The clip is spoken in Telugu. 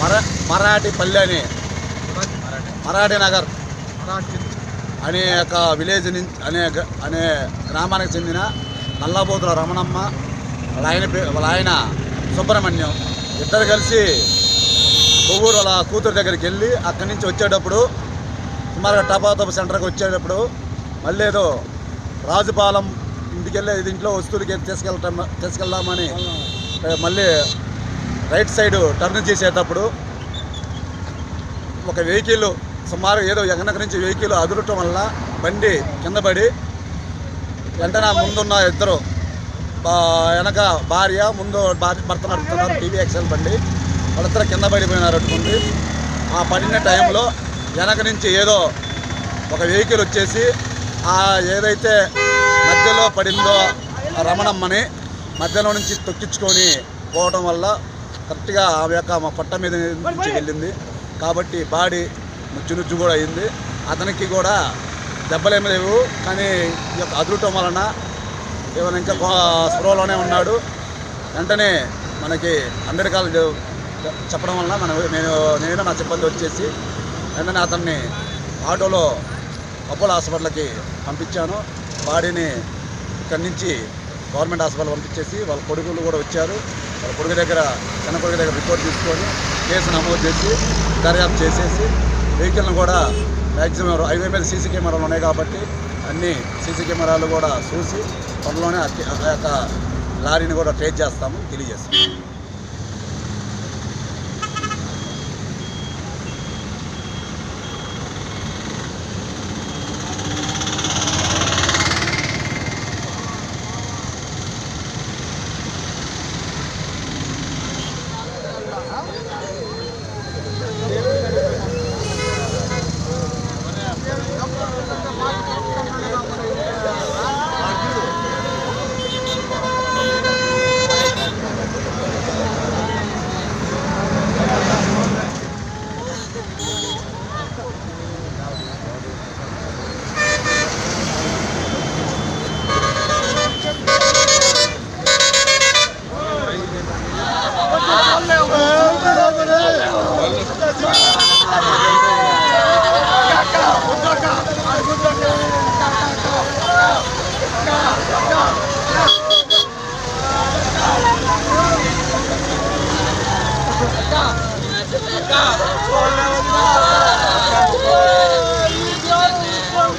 మర మరాఠీ పల్లె అని. మరాఠీ నగర్. అనే ఒక విలేజ్ నుంచి అనే గ- అనే గ్రామానికి చెందిన నల్లబోతుల రమణమ్మ వాళ్ళ ఆయన వాళ్ళ ఆయన సుబ్రహ్మణ్యం ఇద్దరు కలిసి కొవ్వూరు వాళ్ళ కూతురు దగ్గరికి వెళ్ళి అక్కడి నుంచి వచ్చేటప్పుడు సుమారుగా టపాతోపు సెంటర్కి వచ్చేటప్పుడు మళ్ళీ ఏదో రాజుపాలెం ఇంటికి వెళ్ళే ఇంట్లో వస్తువులకి తీసుకెళ్తాం తీసుకెళ్దామని మళ్ళీ రైట్ సైడ్ టర్న్ చేసేటప్పుడు ఒక వెహికల్ సుమారు ఏదో వెనక నుంచి వెహికల్ అదురటం వల్ల బండి కింద పడి వెంటనే ముందున్న ఇద్దరు వెనక భార్య ముందు భార్య భర్త నడుపుతున్నారు టీవీ ఎక్సెల్ బండి. వాళ్ళిద్దరు కింద పడిపోయినారు అట్టుకుంది ఆ పడిన టైంలో వెనక నుంచి ఏదో ఒక వెహికల్ వచ్చేసి ఆ ఏదైతే మధ్యలో పడిందో రమణమ్మని మధ్యలో నుంచి తొక్కించుకొని పోవడం వల్ల కరెక్ట్గా ఆమె యొక్క మా పొట్ట మీద నుంచి వెళ్ళింది. కాబట్టి బాడీ నుజ్జు నుజ్జు కూడా అయింది. అతనికి కూడా దెబ్బలేమి లేవు. కానీ ఈ యొక్క అదృటం వలన ఇవన్న ఇంకా కో- స్పృహలోనే ఉన్నాడు. వెంటనే మనకి హండ్రెడ్ కాల్ చెప్పడం వలన మనం నేను నేను నా సిబ్బంది వచ్చేసి వెంటనే అతన్ని ఆటోలో అపోలో హాస్పిటల్కి పంపించాను. బాడీని ఇక్కడి నుంచి గవర్నమెంట్ హాస్పిటల్ పంపించేసి వాళ్ళ కొడుకులు కూడా వచ్చారు. వాళ్ళ కొడుకు దగ్గర చిన్న కొడుకు దగ్గర రిపోర్ట్ తీసుకొని కేసు నమోదు చేసి దర్యాప్తు చేసేసి వెహికల్ను కూడా మ్యాక్సిమం హైవే మీద సీసీ కెమెరాలు ఉన్నాయి కాబట్టి అన్ని సీసీ కెమెరాలు కూడా చూసి త్వరలోనే ఆ ఆ యొక్క లారీని కూడా ట్రేస్ చేస్తాము తెలియజేస్తాము.